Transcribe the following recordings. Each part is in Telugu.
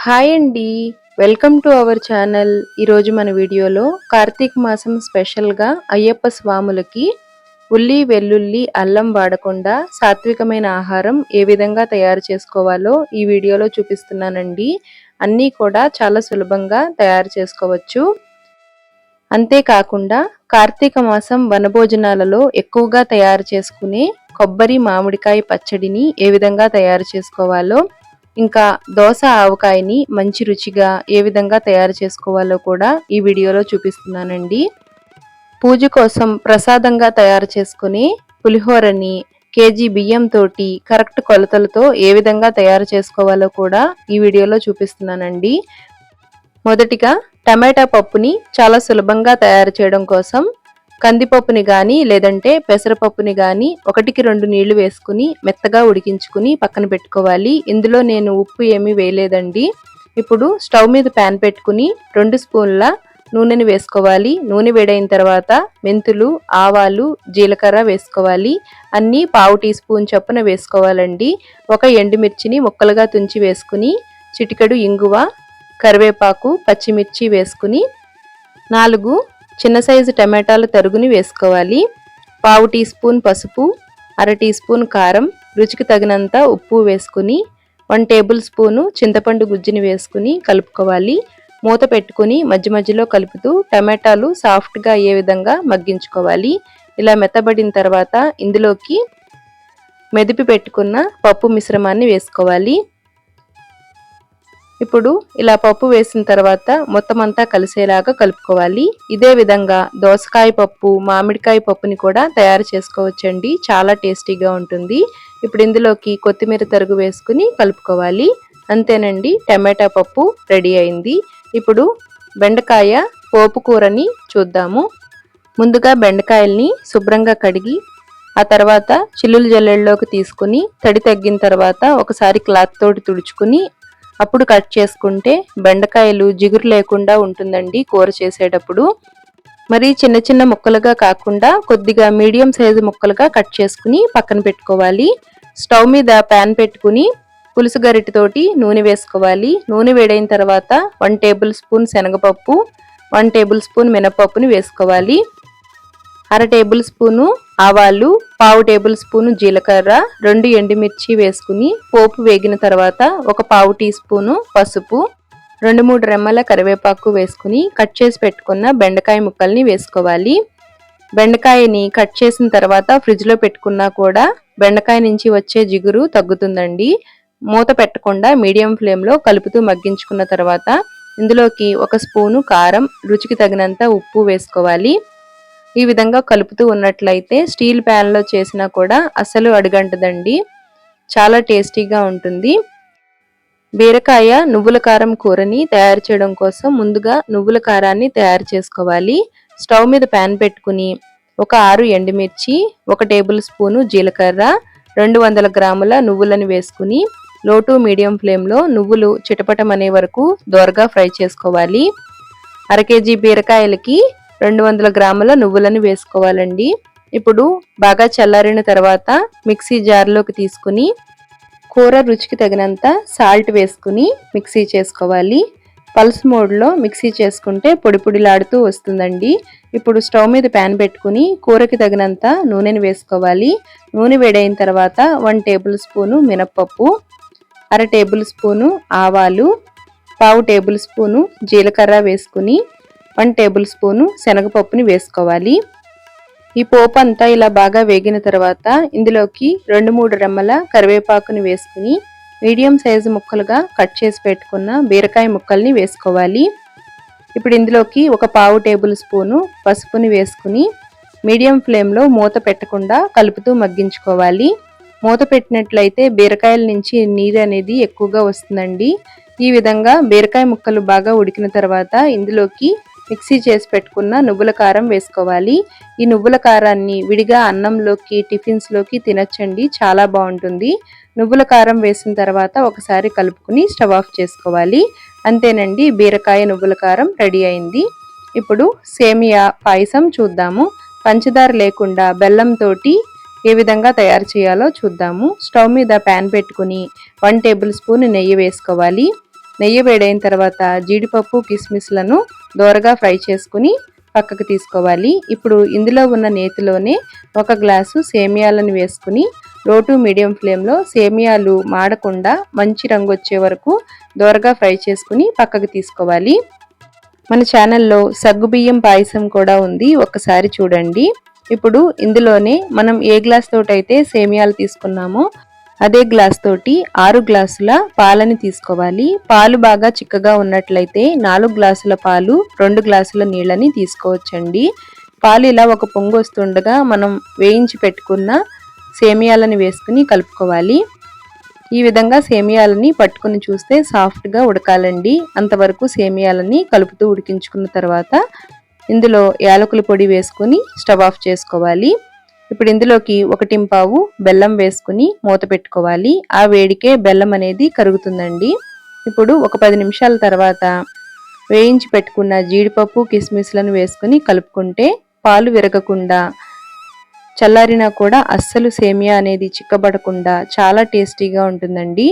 హాయ్ అండి. Welcome to our channel. ఈరోజు మన వీడియోలో కార్తీక మాసం స్పెషల్గా అయ్యప్ప స్వాములకి ఉల్లి వెల్లుల్లి అల్లం వాడకుండా సాత్వికమైన ఆహారం ఏ విధంగా తయారు చేసుకోవాలో ఈ వీడియోలో చూపిస్తున్నానండి. అన్నీ కూడా చాలా సులభంగా తయారు చేసుకోవచ్చు. అంతేకాకుండా కార్తీక మాసం వనభోజనాలలో ఎక్కువగా తయారు చేసుకునే కొబ్బరి మామిడికాయ పచ్చడిని ఏ విధంగా తయారు చేసుకోవాలో ఇంకా దోస ఆవకాయని మంచి రుచిగా ఏ విధంగా తయారు చేసుకోవాలో కూడా ఈ వీడియోలో చూపిస్తున్నానండి. పూజ కోసం ప్రసాదంగా తయారు చేసుకుని పులిహోరని కేజీ బియ్యం తోటి కరెక్ట్ కొలతలతో ఏ విధంగా తయారు చేసుకోవాలో కూడా ఈ వీడియోలో చూపిస్తున్నానండి. మొదటిగా టమాటా పప్పుని చాలా సులభంగా తయారు చేయడం కోసం కందిపప్పుని కానీ లేదంటే పెసరపప్పుని కానీ ఒకటికి రెండు నీళ్ళు వేసుకుని మెత్తగా ఉడికించుకుని పక్కన పెట్టుకోవాలి. ఇందులో నేను ఉప్పు ఏమీ వేయలేదండి. ఇప్పుడు స్టవ్ మీద ప్యాన్ పెట్టుకుని రెండు స్పూన్ల నూనెని వేసుకోవాలి. నూనె వేడైన తర్వాత మెంతులు ఆవాలు జీలకర్ర వేసుకోవాలి. అన్నీ పావు టీ స్పూన్ చొప్పున వేసుకోవాలండి. ఒక ఎండుమిర్చిని ముక్కలుగా తుంచి వేసుకుని చిటికెడు ఇంగువ కరివేపాకు పచ్చిమిర్చి వేసుకుని నాలుగు చిన్న సైజు టమాటాలు తరుగుని వేసుకోవాలి. పావు టీ స్పూన్ పసుపు అర టీ స్పూన్ కారం రుచికి తగినంత ఉప్పు వేసుకుని వన్ టేబుల్ స్పూను చింతపండు గుజ్జుని వేసుకుని కలుపుకోవాలి. మూత పెట్టుకుని మధ్య మధ్యలో కలుపుతూ టమాటాలు సాఫ్ట్గా అయ్యే విధంగా మగ్గించుకోవాలి. ఇలా మెత్తబడిన తర్వాత ఇందులోకి మెదిపి పెట్టుకున్న పప్పు మిశ్రమాన్ని వేసుకోవాలి. ఇప్పుడు ఇలా పప్పు వేసిన తర్వాత మొత్తం అంతా కలిసేలాగా కలుపుకోవాలి. ఇదే విధంగా దోసకాయ పప్పు మామిడికాయ పప్పుని కూడా తయారు చేసుకోవచ్చండి. చాలా టేస్టీగా ఉంటుంది. ఇప్పుడు ఇందులోకి కొత్తిమీర తరుగు వేసుకుని కలుపుకోవాలి. అంతేనండి టమాటా పప్పు రెడీ అయింది. ఇప్పుడు బెండకాయ పోపు కూరని చూద్దాము. ముందుగా బెండకాయల్ని శుభ్రంగా కడిగి ఆ తర్వాత చిల్లులు జల్లెల్లోకి తీసుకుని తడి తగ్గిన తర్వాత ఒకసారి క్లాత్ తోటి తుడుచుకుని అప్పుడు కట్ చేసుకుంటే బెండకాయలు జిగురు లేకుండా ఉంటుందండి కూర చేసేటప్పుడు. మరి చిన్న చిన్న ముక్కలుగా కాకుండా కొద్దిగా మీడియం సైజు ముక్కలుగా కట్ చేసుకుని పక్కన పెట్టుకోవాలి. స్టవ్ మీద ప్యాన్ పెట్టుకుని పులుసు గరిటెతోటి నూనె వేసుకోవాలి. నూనె వేడైన తర్వాత వన్ టేబుల్ స్పూన్ శనగపప్పు వన్ టేబుల్ స్పూన్ మినపప్పుని వేసుకోవాలి. అర టేబుల్ స్పూను ఆవాలు పావు టేబుల్ స్పూను జీలకర్ర రెండు ఎండుమిర్చి వేసుకుని పోపు వేగిన తర్వాత ఒక పావు టీ స్పూను పసుపు రెండు మూడు రెమ్మల కరివేపాకు వేసుకుని కట్ చేసి పెట్టుకున్న బెండకాయ ముక్కల్ని వేసుకోవాలి. బెండకాయని కట్ చేసిన తర్వాత ఫ్రిడ్జ్లో పెట్టుకున్నా కూడా బెండకాయ నుంచి వచ్చే జిగురు తగ్గుతుందండి. మూత పెట్టకుండా మీడియం ఫ్లేమ్లో కలుపుతూ మగ్గించుకున్న తర్వాత ఇందులోకి ఒక స్పూను కారం రుచికి తగినంత ఉప్పు వేసుకోవాలి. ఈ విధంగా కలుపుతూ ఉన్నట్లయితే స్టీల్ ప్యాన్లో చేసినా కూడా అసలు అడుగంటదండి. చాలా టేస్టీగా ఉంటుంది. బీరకాయ నువ్వుల కారం కూరని తయారు చేయడం కోసం ముందుగా నువ్వుల కారాన్ని తయారు చేసుకోవాలి. స్టవ్ మీద ప్యాన్ పెట్టుకుని ఒక ఆరు ఎండుమిర్చి ఒక టేబుల్ స్పూను జీలకర్ర రెండు వందల గ్రాముల నువ్వులను వేసుకుని లో టు మీడియం ఫ్లేమ్లో నువ్వులు చిటపటమనే వరకు దోరగా ఫ్రై చేసుకోవాలి. అర కేజీ బీరకాయలకి రెండు వందల గ్రాముల నువ్వులను వేసుకోవాలండి. ఇప్పుడు బాగా చల్లారిన తర్వాత మిక్సీ జార్లోకి తీసుకుని కూర రుచికి తగినంత సాల్ట్ వేసుకుని మిక్సీ చేసుకోవాలి. పల్స్ మోడ్లో మిక్సీ చేసుకుంటే పొడి పొడిలాడుతూ వస్తుందండి. ఇప్పుడు స్టవ్ మీద ప్యాన్ పెట్టుకుని కూరకి తగినంత నూనెని వేసుకోవాలి. నూనె వేడైన తర్వాత వన్ టేబుల్ స్పూను మినప్పప్పు అర టేబుల్ స్పూను ఆవాలు పావు టేబుల్ స్పూను జీలకర్ర వేసుకుని వన్ టేబుల్ స్పూను శనగపప్పుని వేసుకోవాలి. ఈ పోపు అంతా ఇలా బాగా వేగిన తర్వాత ఇందులోకి రెండు మూడు రెమ్మల కరివేపాకుని వేసుకుని మీడియం సైజు ముక్కలుగా కట్ చేసి పెట్టుకున్న బీరకాయ ముక్కల్ని వేసుకోవాలి. ఇప్పుడు ఇందులోకి ఒక పావు టేబుల్ స్పూను పసుపుని వేసుకుని మీడియం ఫ్లేమ్లో మూత పెట్టకుండా కలుపుతూ మగ్గించుకోవాలి. మూత పెట్టినట్లయితే బీరకాయల నుంచి నీరు అనేది ఎక్కువగా వస్తుందండి. ఈ విధంగా బీరకాయ ముక్కలు బాగా ఉడికిన తర్వాత ఇందులోకి మిక్సీ చేసి పెట్టుకున్న నువ్వుల కారం వేసుకోవాలి. ఈ నువ్వుల కారాన్ని విడిగా అన్నంలోకి టిఫిన్స్లోకి తినచ్చండి. చాలా బాగుంటుంది. నువ్వుల కారం వేసిన తర్వాత ఒకసారి కలుపుకుని స్టవ్ ఆఫ్ చేసుకోవాలి. అంతేనండి బీరకాయ నువ్వుల కారం రెడీ అయింది. ఇప్పుడు సేమియా పాయసం చూద్దాము. పంచదార లేకుండా బెల్లంతో ఏ విధంగా తయారు చేయాలో చూద్దాము. స్టవ్ మీద ప్యాన్ పెట్టుకుని వన్ టేబుల్ స్పూన్ నెయ్యి వేసుకోవాలి. నెయ్యి వేడైన తర్వాత జీడిపప్పు కిస్మిస్లను దోరగా ఫ్రై చేసుకుని పక్కకు తీసుకోవాలి. ఇప్పుడు ఇందులో ఉన్న నేతిలోనే ఒక గ్లాసు సేమియాలను వేసుకుని లో టు మీడియం ఫ్లేమ్లో సేమియాలు మాడకుండా మంచి రంగు వచ్చే వరకు దోరగా ఫ్రై చేసుకుని పక్కకు తీసుకోవాలి. మన ఛానల్లో సగ్గుబియ్యం పాయసం కూడా ఉంది. ఒకసారి చూడండి. ఇప్పుడు ఇందులోనే మనం ఏ గ్లాస్ తోటైతే సేమియాలు తీసుకున్నామో అదే గ్లాస్ తోటి ఆరు గ్లాసుల పాలని తీసుకోవాలి. పాలు బాగా చిక్కగా ఉన్నట్లయితే నాలుగు గ్లాసుల పాలు రెండు గ్లాసుల నీళ్ళని తీసుకోవచ్చండి. పాలు ఇలా ఒక పొంగు వస్తుండగా మనం వేయించి పెట్టుకున్న సేమియాలని వేసుకుని కలుపుకోవాలి. ఈ విధంగా సేమియాలని పట్టుకుని చూస్తే సాఫ్ట్గా ఉడకాలండి. అంతవరకు సేమియాలని కలుపుతూ ఉడికించుకున్న తర్వాత ఇందులో యాలకుల పొడి వేసుకుని స్టవ్ ఆఫ్ చేసుకోవాలి. ఇప్పుడు ఇందులోకి ఒకటి పావు బెల్లం వేసుకుని మూత పెట్టుకోవాలి. ఆ వేడికే బెల్లం అనేది కరుగుతుందండి. ఇప్పుడు ఒక పది నిమిషాల తర్వాత వేయించి పెట్టుకున్న జీడిపప్పు కిస్మిస్లను వేసుకుని కలుపుకుంటే పాలు విరగకుండా చల్లారినా కూడా అస్సలు సేమియా అనేది చిక్కబడకుండా చాలా టేస్టీగా ఉంటుందండి.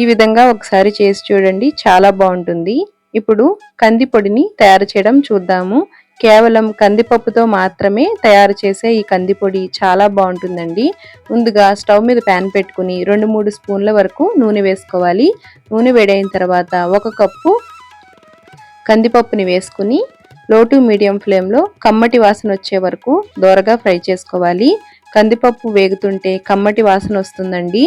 ఈ విధంగా ఒకసారి చేసి చూడండి చాలా బాగుంటుంది. ఇప్పుడు కంది పొడిని తయారు చేయడం చూద్దాము. కేవలం కందిపప్పుతో మాత్రమే తయారు చేసే ఈ కందిపొడి చాలా బాగుంటుందండి. ముందుగా స్టవ్ మీద ప్యాన్ పెట్టుకుని రెండు మూడు స్పూన్ల వరకు నూనె వేసుకోవాలి. నూనె వేడైన తర్వాత ఒక కప్పు కందిపప్పుని వేసుకుని లో టు మీడియం ఫ్లేమ్లో కమ్మటి వాసన వచ్చే వరకు దోరగా ఫ్రై చేసుకోవాలి. కందిపప్పు వేగుతుంటే కమ్మటి వాసన వస్తుందండి.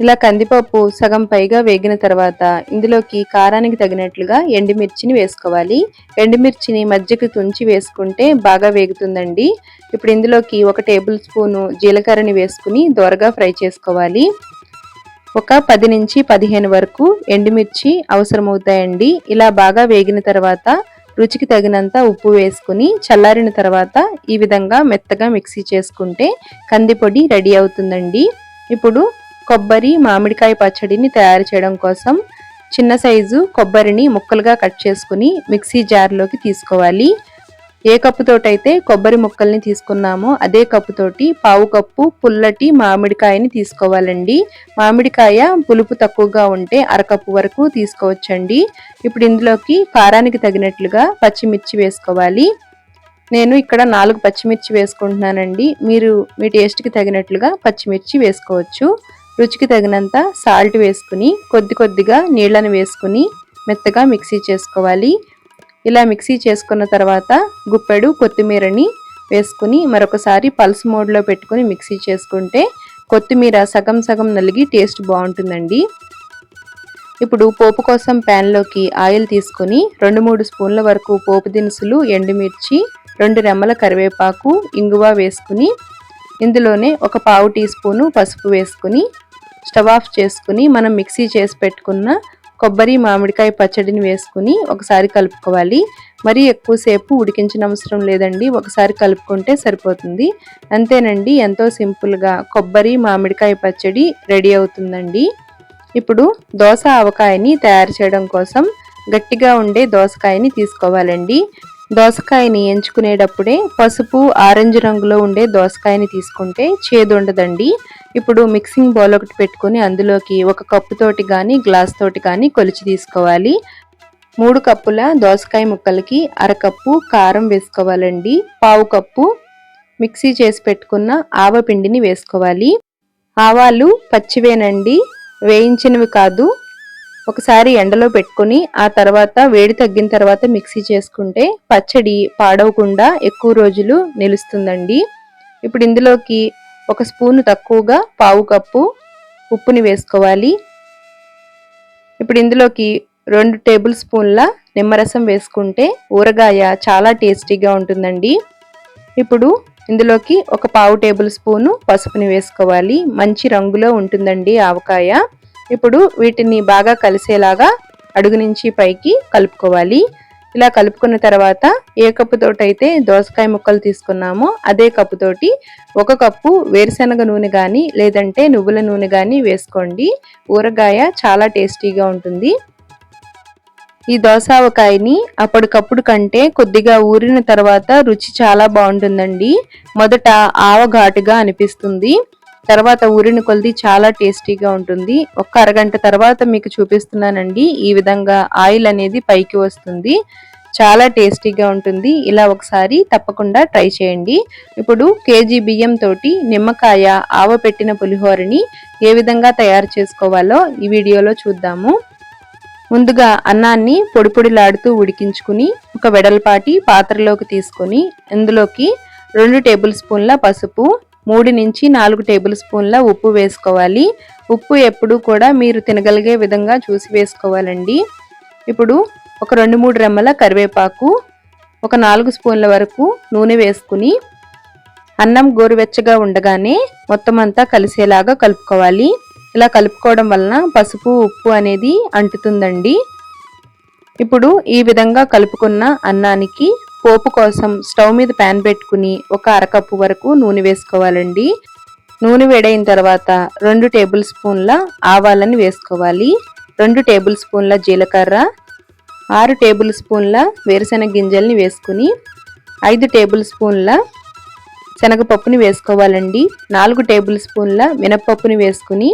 ఇలా కందిపప్పు సగం పైగా వేగిన తర్వాత ఇందులోకి కారానికి తగినట్లుగా ఎండుమిర్చిని వేసుకోవాలి. ఎండుమిర్చిని మధ్యకి తుంచి వేసుకుంటే బాగా వేగుతుందండి. ఇప్పుడు ఇందులోకి ఒక టేబుల్ స్పూను జీలకర్రని వేసుకుని దోరగా ఫ్రై చేసుకోవాలి. ఒక పది నుంచి పదిహేను వరకు ఎండుమిర్చి అవసరమవుతాయండి. ఇలా బాగా వేగిన తర్వాత రుచికి తగినంత ఉప్పు వేసుకుని చల్లారిన తర్వాత ఈ విధంగా మెత్తగా మిక్సీ చేసుకుంటే కందిపొడి రెడీ అవుతుందండి. ఇప్పుడు కొబ్బరి మామిడికాయ పచ్చడిని తయారు చేయడం కోసం చిన్న సైజు కొబ్బరిని ముక్కలుగా కట్ చేసుకుని మిక్సీ జార్లోకి తీసుకోవాలి. ఏ కప్పుతోటైతే కొబ్బరి ముక్కల్ని తీసుకున్నామో అదే కప్పుతోటి పావు కప్పు పుల్లటి మామిడికాయని తీసుకోవాలండి. మామిడికాయ పులుపు తక్కువగా ఉంటే అరకప్పు వరకు తీసుకోవచ్చండి. ఇప్పుడు ఇందులోకి కారానికి తగినట్లుగా పచ్చిమిర్చి వేసుకోవాలి. నేను ఇక్కడ నాలుగు పచ్చిమిర్చి వేసుకుంటున్నానండి. మీరు మీ టేస్ట్కి తగినట్లుగా పచ్చిమిర్చి వేసుకోవచ్చు. రుచికి తగినంత సాల్ట్ వేసుకుని కొద్ది కొద్దిగా నీళ్ళని వేసుకుని మెత్తగా మిక్సీ చేసుకోవాలి. ఇలా మిక్సీ చేసుకున్న తర్వాత గుప్పెడు కొత్తిమీరని వేసుకుని మరొకసారి పల్స్ మోడ్లో పెట్టుకుని మిక్సీ చేసుకుంటే కొత్తిమీర సగం సగం నలిగి టేస్ట్ బాగుంటుందండి. ఇప్పుడు పోపు కోసం ప్యాన్లోకి ఆయిల్ తీసుకొని రెండు మూడు స్పూన్ల వరకు పోపు దినుసులు ఎండుమిర్చి రెండు రెమ్మల కరివేపాకు ఇంగువ వేసుకుని ఇందులోనే ఒక పావు టీ స్పూను పసుపు వేసుకుని స్టవ్ ఆఫ్ చేసుకుని మనం మిక్సీ చేసి పెట్టుకున్న కొబ్బరి మామిడికాయ పచ్చడిని వేసుకుని ఒకసారి కలుపుకోవాలి. మరీ ఎక్కువసేపు ఉడికించిన అవసరం లేదండి. ఒకసారి కలుపుకుంటే సరిపోతుంది. అంతేనండి ఎంతో సింపుల్గా కొబ్బరి మామిడికాయ పచ్చడి రెడీ అవుతుందండి. ఇప్పుడు దోశ ఆవకాయని తయారు చేయడం కోసం గట్టిగా ఉండే దోసకాయని తీసుకోవాలండి. దోసకాయని ఎంచుకునేటప్పుడే పసుపు ఆరెంజ్ రంగులో ఉండే దోసకాయని తీసుకుంటే చేదు ఉండదండి ఇప్పుడు మిక్సింగ్ బౌల్ ఒకటి పెట్టుకుని అందులోకి ఒక కప్పుతోటి కానీ గ్లాస్ తోటి కానీ కొలిచి తీసుకోవాలి. మూడు కప్పుల దోసకాయ ముక్కలకి అరకప్పు కారం వేసుకోవాలండి. పావు కప్పు మిక్సీ చేసి పెట్టుకున్న ఆవ పిండిని వేసుకోవాలి. ఆవాలు పచ్చివేనండి. వేయించినవి కాదు ఒకసారి ఎండలో పెట్టుకొని ఆ తర్వాత వేడి తగ్గిన తర్వాత మిక్సీ చేసుకుంటే పచ్చడి పాడవకుండా ఎక్కువ రోజులు నిలుస్తుందండి. ఇప్పుడు ఇందులోకి ఒక స్పూను తక్కువగా పావు కప్పు ఉప్పుని వేసుకోవాలి. ఇప్పుడు ఇందులోకి రెండు టేబుల్ స్పూన్ల నిమ్మరసం వేసుకుంటే ఊరగాయ చాలా టేస్టీగా ఉంటుందండి. ఇప్పుడు ఇందులోకి ఒక పావు టేబుల్ స్పూను పసుపుని వేసుకోవాలి. మంచి రంగులో ఉంటుందండి ఆవకాయ. ఇప్పుడు వీటిని బాగా కలిసేలాగా అడుగు నుంచి పైకి కలుపుకోవాలి. ఇలా కలుపుకున్న తర్వాత ఏ కప్పుతోటైతే దోసకాయ ముక్కలు తీసుకున్నామో అదే కప్పుతోటి ఒక కప్పు వేరుశనగ నూనె కానీ లేదంటే నువ్వుల నూనె కానీ వేసుకోండి. ఊరగాయ చాలా టేస్టీగా ఉంటుంది. ఈ దోసావకాయని అప్పటికప్పుడు కంటే కొద్దిగా ఊరిన తర్వాత రుచి చాలా బాగుంటుందండి. మొదట ఆవఘాటుగా అనిపిస్తుంది. తర్వాత ఊరిన కొలిది చాలా టేస్టీగా ఉంటుంది. ఒక అరగంట తర్వాత మీకు చూపిస్తున్నానండి. ఈ విధంగా ఆయిల్ అనేది పైకి వస్తుంది. చాలా టేస్టీగా ఉంటుంది. ఇలా ఒకసారి తప్పకుండా ట్రై చేయండి. ఇప్పుడు కేజీ బియ్యం తోటి నిమ్మకాయ ఆవ పెట్టిన పులిహోరని ఏ విధంగా తయారు చేసుకోవాలో ఈ వీడియోలో చూద్దాము. ముందుగా అన్నాన్ని పొడిపొడిలాడుతూ ఉడికించుకుని ఒక వెడల్పాటి పాత్రలోకి తీసుకొని ఇందులోకి రెండు టేబుల్ స్పూన్ల పసుపు మూడు నుంచి నాలుగు టేబుల్ స్పూన్ల ఉప్పు వేసుకోవాలి. ఉప్పు ఎప్పుడు కూడా మీరు తినగలిగే విధంగా చూసి వేసుకోవాలండి. ఇప్పుడు ఒక రెండు మూడు రెమ్మల కరివేపాకు ఒక నాలుగు స్పూన్ల వరకు నూనె వేసుకుని అన్నం గోరువెచ్చగా ఉండగానే మొత్తం అంతా కలిసేలాగా కలుపుకోవాలి. ఇలా కలుపుకోవడం వలన పసుపు ఉప్పు అనేది అంటుతుందండి. ఇప్పుడు ఈ విధంగా కలుపుకున్న అన్నానికి పోపు కోసం స్టవ్ మీద ప్యాన్ పెట్టుకుని ఒక అరకప్పు వరకు నూనె వేసుకోవాలండి. నూనె వేడైన తర్వాత రెండు టేబుల్ స్పూన్ల ఆవాలని వేసుకోవాలి. రెండు టేబుల్ స్పూన్ల జీలకర్ర ఆరు టేబుల్ స్పూన్ల వేరుశెనగ గింజల్ని వేసుకుని ఐదు టేబుల్ స్పూన్ల శనగపప్పుని వేసుకోవాలండి. నాలుగు టేబుల్ స్పూన్ల మినప్పప్పుని వేసుకుని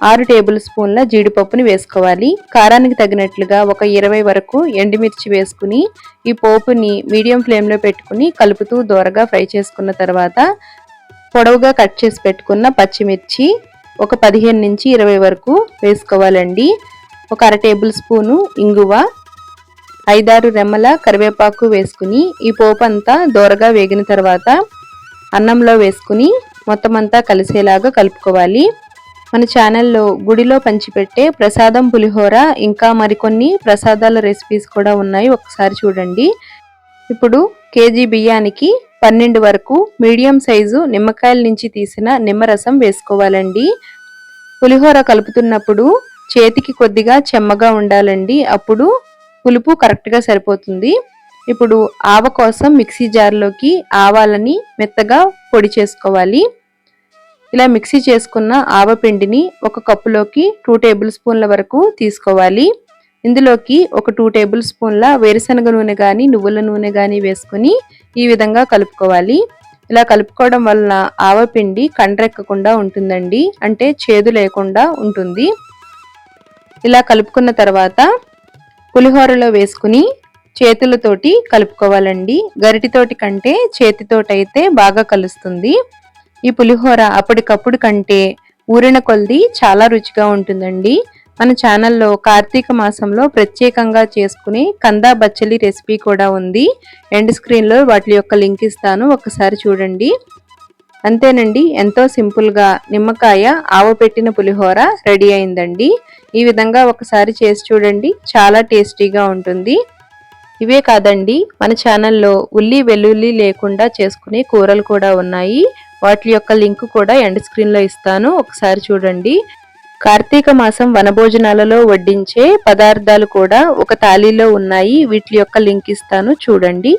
ఆరు టేబుల్ స్పూన్ల జీడిపప్పుని వేసుకోవాలి. కారానికి తగినట్లుగా ఒక ఇరవై వరకు ఎండుమిర్చి వేసుకుని ఈ పోపుని మీడియం ఫ్లేమ్లో పెట్టుకుని కలుపుతూ దోరగా ఫ్రై చేసుకున్న తర్వాత పొడవుగా కట్ చేసి పెట్టుకున్న పచ్చిమిర్చి ఒక పదిహేను నుంచి ఇరవై వరకు వేసుకోవాలండి. ఒక అర టేబుల్ స్పూను ఇంగువ ఐదారు రెమ్మల కరివేపాకు వేసుకుని ఈ పోపు అంతా దోరగా వేగిన తర్వాత అన్నంలో వేసుకుని మొత్తం అంతా కలిసేలాగా కలుపుకోవాలి. మన ఛానల్లో గుడిలో పంచిపెట్టే ప్రసాదం పులిహోర ఇంకా మరికొన్ని ప్రసాదాల రెసిపీస్ కూడా ఉన్నాయి. ఒకసారి చూడండి. ఇప్పుడు కేజీ బియ్యానికి పన్నెండు వరకు మీడియం సైజు నిమ్మకాయల నుంచి తీసిన నిమ్మరసం వేసుకోవాలండి. పులిహోర కలుపుతున్నప్పుడు చేతికి కొద్దిగా చెమ్మగా ఉండాలండి. అప్పుడు పులుపు కరెక్ట్గా సరిపోతుంది. ఇప్పుడు ఆవ కోసం మిక్సీ జార్లోకి ఆవాలని మెత్తగా పొడి చేసుకోవాలి. ఇలా మిక్సీ చేసుకున్న ఆవపిండిని ఒక కప్పులోకి టూ టేబుల్ స్పూన్ల వరకు తీసుకోవాలి. ఇందులోకి ఒక టూ టేబుల్ స్పూన్ల వేరుశనగ నూనె కానీ నువ్వుల నూనె కానీ వేసుకుని ఈ విధంగా కలుపుకోవాలి. ఇలా కలుపుకోవడం వలన ఆవపిండి కండ్రెక్కకుండా ఉంటుందండి. అంటే చేదు లేకుండా ఉంటుంది. ఇలా కలుపుకున్న తర్వాత పులిహోరలో వేసుకుని చేతులతోటి కలుపుకోవాలండి. గరిటితోటి కంటే చేతితోటైతే బాగా కలుస్తుంది. ఈ పులిహోర అప్పటికప్పుడు కంటే ఊరిన కొలది చాలా రుచిగా ఉంటుందండి. మన ఛానల్లో కార్తీక మాసంలో ప్రత్యేకంగా చేసుకునే కందా బచ్చలి రెసిపీ కూడా ఉంది. ఎండ్ స్క్రీన్లో వాటి యొక్క లింక్ ఇస్తాను ఒకసారి చూడండి. అంతేనండి ఎంతో సింపుల్గా నిమ్మకాయ ఆవ పెట్టిన పులిహోర రెడీ అయిందండి. ఈ విధంగా ఒకసారి చేసి చూడండి చాలా టేస్టీగా ఉంటుంది. ఇవే కాదండి మన ఛానల్లో ఉల్లి వెల్లుల్లి లేకుండా చేసుకునే కూరలు కూడా ఉన్నాయి. వాటి యొక్క లింక్ కూడా ఎండ్ స్క్రీన్లో ఇస్తాను ఒకసారి చూడండి. కార్తీక మాసం వనభోజనాలలో వడ్డించే పదార్థాలు కూడా ఒక తాళీలో ఉన్నాయి వీటి యొక్క లింక్ ఇస్తాను చూడండి.